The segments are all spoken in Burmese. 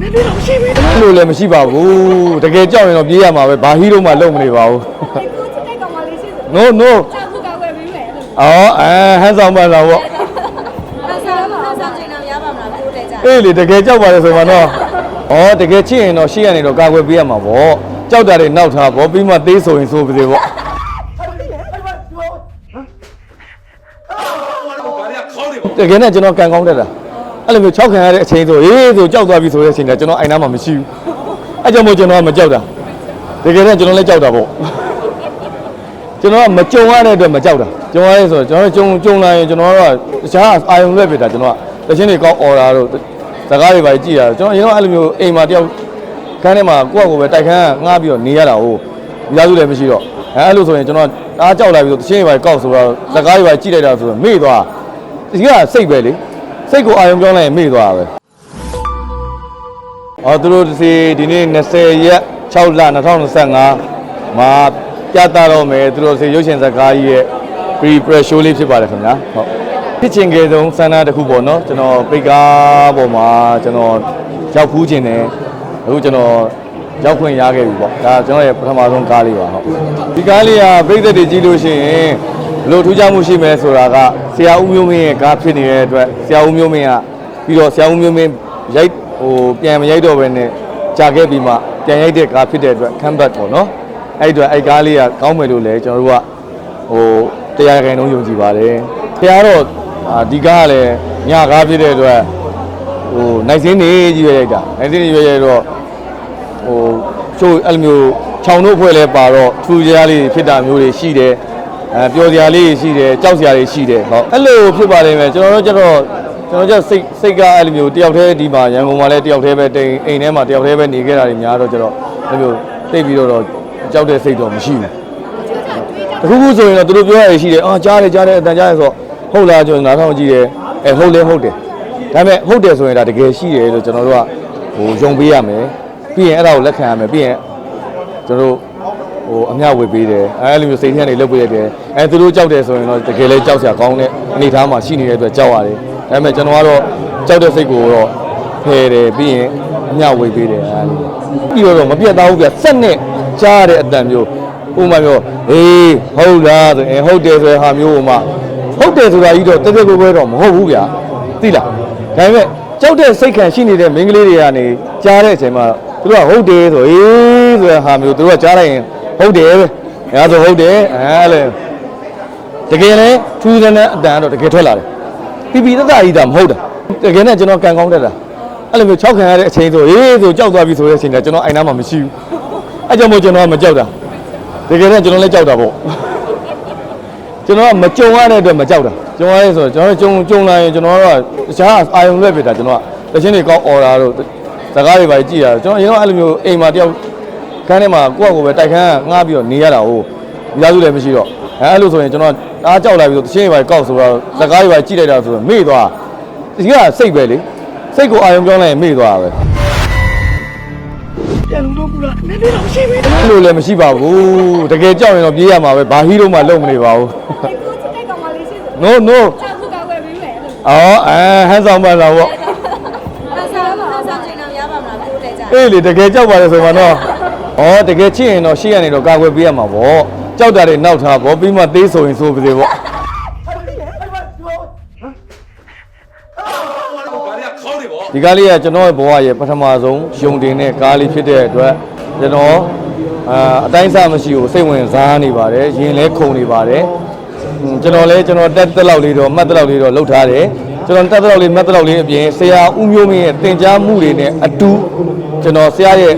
နည်းနည်းတော့ရှိပြီအဲ့လိုလည်းမရှိပါဘူးတကယ်ကြောက်ရင်တော့ပြေးရမှာပဲဘာဟီးတော့မှလုံမနေပါဘူးအဲ့ကိုစစ်တဲ့ကောင်မလေးရှိတယ် no no ကြောက်ဖို့ကောက်ွယ်ပြီးမယ်လို့အော်အဲဟန်ဆောင်ပါလားဗောအဲ့ဆာမဆာချိန်တော့ရပါမလားကိုတဲ့ကြအေးလေတကယ်ကြောက်ပါလေဆိုမှတော့ဩတကယ်ချစ်ရင်တော့ရှေ့ကနေတော့ကာကွယ်ပေးရမှာဗောကြောက်တာတွေနောက်ထားဗောပြီးမှသေးဆိုရင်ဆိုပါစေဗော တကယ်နဲ့ကျွန်တော်ကန်ကောင်းတတ်တာ အဲ့လိုမျိုး6ခံရတဲ့အချိန်ဆိုအေးဆိုကြောက်သွားပြီဆိုတဲ့အချိန်ကကျွန်တော်အိုင်နာမှာမရှိဘူးအဲ့ကြောင့်မို့ကျွန်တော်ကမကြောက်တာတကယ်နဲ့ကျွန်တော်လည်းကြောက်တာဗောကျွန်တော်ကမကြုံရတဲ့အတွက်မကြောက်တာကြုံရရဲဆိုတော့ကျွန်တော်ကြုံကြုံလာရင်ကျွန်တော်ကတော့တခြားအာယုံလွဲ့ပြတာကျွန်တော်ကတချင်းတွေကောင်းအော်တာတို့စကားတွေပါကြည့်ရတာကျွန်တော်အရင်ကအဲ့လိုမျိုးအိမ်မှာတယောက်ခန်းထဲမှာကိုယ့်အကိုပဲတိုက်ခန်းငှားပြီးတော့နေရတာဟုတ်မိသားစုလည်းမရှိတော့အဲအဲ့လိုဆိုရင်ကျွန်တော်အားကြောက်လာပြီးတော့တချင်းတွေပါကောက်ဆိုတော့စကားတွေပါကြည့်လိုက်တာဆိုတော့မေ့သွားဒီကစိတ်ပဲလေ စိတ်ကိုအာယုံပြောင်းလိုက်ရင်မေ့သွားတာပဲအော်သူတို့ဒီဒီနေ့20ရက်6လ2025မှာပြသတော့မယ်သူတို့စီရုပ်ရှင်ဇာတ်ကားကြီးရဲ့ pre pre show လေးဖြစ်ပါတယ်ခင်ဗျာဟုတ်ဖြစ်ချင်ကြဆုံးစန္ဒတစ်ခုပေါ့နော်ကျွန်တော်ပိတ်ကားပေါ်မှာကျွန်တော်ရောက်ဖူးခြင်းတယ်အခုကျွန်တော်ရောက်ခွင့်ရခဲ့ပြီပေါ့ဒါကျွန်တော်ရဲ့ပထမဆုံးကားလေးပါဟုတ်ဒီကားလေးကပိတ်သက်တွေကြည့်လို့ရှိရင် ဘယ်လိုထူးခြားမှုရှိမလဲဆိုတာကဆရာဦးမျိုးမင်းရဲ့ကားဖြစ်နေတဲ့အတွက်ဆရာဦးမျိုးမင်းကပြီးတော့ဆရာဦးမျိုးမင်းရိုက်ဟိုပြန်မရိုက်တော့ဘဲနဲ့ကြာခဲ့ပြီးမှပြန်ရိုက်တဲ့ကားဖြစ်တဲ့အတွက် comeback ပေါ့နော်အဲ့ဒီအတွက်အဲ့ကားလေးကကောင်းမယ်လို့လည်းကျွန်တော်တို့ကဟိုတရားခိုင်နှုန်းယုံကြည်ပါတယ်ဆရာတော့အာဒီကားကလည်းညကားဖြစ်တဲ့အတွက်ဟိုနိုင်စင်းနေကြီးရွေးရိုက်တာနိုင်စင်းနေရွေးရိုက်တော့ဟိုချို့အဲ့လိုမျိုးခြောင်တို့ဖွဲ့လဲပါတော့ထူကြရလေးဖြစ်တာမျိုးတွေရှိတယ် အဲပျော်စရာလေးရှိတယ်ကြောက်စရာတွေရှိတယ်ဟောအဲ့လိုဖြစ်ပါလိမ့်မယ်ကျွန်တော်တို့ကျတော့ကျွန်တော်ကျစိတ်စိတ်ကအဲ့လိုမျိုးတယောက်တည်းဒီမှာရန်ကုန်မှာလည်းတယောက်တည်းပဲတိမ်အိမ်ထဲမှာတယောက်တည်းပဲနေခဲ့တာတွေများတော့ကျတော့အဲ့လိုမျိုးသိပြီးတော့ကြောက်တဲ့စိတ်တော့မရှိဘူးတခုခုဆိုရင်တော့သူတို့ပြောရရှိတယ်အာကြားတယ်ကြားတယ်အတန်ကြားတယ်ဆိုဟုတ်လားကျွန်တော်နားထောင်ကြည့်တယ်အဲဟုတ်လဲဟုတ်တယ်ဒါပေမဲ့ဟုတ်တယ်ဆိုရင်ဒါတကယ်ရှိတယ်လို့ကျွန်တော်တို့ကဟိုယုံပေးရမယ်ပြီးရင်အဲ့ဒါကိုလက်ခံရမယ်ပြီးရင်ကျွန်တော်တို့ ဟိုအမျှဝေပေးတယ်အဲအဲ့လိုမျိုးစိတ်ထဲကနေလုပ်ပေးရတယ်အဲသူတို့ကြောက်တယ်ဆိုရင်တော့တကယ်လဲကြောက်စရာကောင်းတဲ့အနေအထားမှာရှိနေတဲ့အတွက်ကြောက်ရတယ်ဒါပေမဲ့ကျွန်တော်ကတော့ကြောက်တဲ့စိတ်ကိုတော့ဖယ်တယ်ပြီးရင်အမျှဝေပေးတယ်အဲလိုပြီးတော့မပြတ်သားဘူးပြဆက်နဲ့ကြားရတဲ့အတန်မျိုးဥပမာမျိုးအေးဟုတ်လားဆိုရင်ဟုတ်တယ်ဆိုတဲ့ဟာမျိုးဥပမာဟုတ်တယ်ဆိုတာကြီးတော့တက်တက်ကွဲကွဲတော့မဟုတ်ဘူးဗျာသိလားဒါပေမဲ့ကြောက်တဲ့စိတ်ခံရှိနေတဲ့မိန်းကလေးတွေကနေကြားတဲ့အချိန်မှာသူတို့ကဟုတ်တယ်ဆိုအေးဆိုတဲ့ဟာမျိုးသူတို့ကကြားလိုက်ရင် ဟုတ်တယ်ပဲအဲဒါဆိုဟုတ်တယ်အဲလေတကယ်လဲထူးတဲ့အတန်တော့တကယ်ထွက်လာတယ်ပြပြတတ်တာကြီးတာမဟုတ်တာတကယ်နဲ့ကျွန်တော်ကန်ကောင်းတတ်တာအဲ့လိုမျိုး6ခံရတဲ့အချိန်ဆိုအေးဆိုကြောက်သွားပြီဆိုတဲ့အချိန်ကကျွန်တော်အိုင်နာမှာမရှိဘူးအဲကြောင့်မို့ကျွန်တော်ကမကြောက်တာတကယ်နဲ့ကျွန်တော်လည်းကြောက်တာပေါ့ကျွန်တော်ကမကြုံရတဲ့အတွက်မကြောက်တာကြုံရရဲဆိုတော့ကျွန်တော်ကြုံကြုံလာရင်ကျွန်တော်ကတခြားအာယုံလွဲ့ပြတာကျွန်တော်ကတချင်းတွေကောင်းအော်တာတို့စကားတွေပါကြည့်ရတာကျွန်တော်အရင်ကအဲ့လိုမျိုးအိမ်မှာတယောက် ခန်းထဲမှာကိုယ့်အကိုပဲတိုက်ခန်းငှားပြီးတော့နေရတာဟုတ်မိသားစုလည်းမရှိတော့အဲအဲ့လိုဆိုရင်ကျွန်တော်အားကြောက်လာပြီးတော့တချင်းတွေပါကောက်ဆိုတော့စကားတွေပါကြည့်လိုက်တာဆိုတော့မေ့သွားဒီကစိတ်ပဲလေစိတ်ကိုအာယုံပြောင်းလိုက်ရင်မေ့သွားတာပဲပြန်လို့ဘူးလားနည်းနည်းတော့ရှိပြီအဲ့လိုလည်းမရှိပါဘူးတကယ်ကြောက်ရင်တော့ပြေးရမှာပဲဘာဟီးတော့မှလုံမနေပါဘူးအဲ့ကိုစစ်တဲ့ကောင်မလေးရှိတယ် no no ကြောက်ဖို့ကောက်ွယ်ပြီးမယ်လို့အော်အဲဟန်ဆောင်ပါလားဗောအဲ့ဆာမဆာချိန်တော့ရပါမလားကိုတဲ့ကြအေးလေတကယ်ကြောက်ပါလေဆိုမှတော့ ဩတကယ်ချစ်ရင်တော့ရှေ့ကနေတော့ကာကွယ်ပေးရမှာဗောကြောက်တာတွေနောက်ထားဗောပြီးမှသေးဆိုရင်ဆိုပါစေဗောဒီကားလေးကကျွန်တော်ရဲ့ဘဝရဲ့ပထမဆုံးယုံတင်တဲ့ကားလေးဖြစ်တဲ့အတွက်ကျွန်တော်အာအတိုင်းအဆမရှိကိုစိတ်ဝင်စားနေပါတယ်ရင်လဲခုန်နေပါတယ်ဟွန်းကျွန်တော်လဲကျွန်တော်တက်တက်လောက်လေးတော့မှတ်တက်လောက်လေးတော့လှုပ်ထားတယ် ကျွန်တော်တက်တက်လောက်လေးမှတ်တက်လောက်လေးအပြင်ဆရာဦးမျိုးမင်းရဲ့တင် जा မှုတွေနဲ့အတူကျွန်တော်ဆရာရဲ့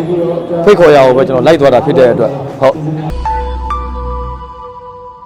ဖိတ်ခေါ်ရအောင်ပဲကျွန်တော်လိုက်သွားတာဖြစ်တဲ့အတွက်ဟုတ်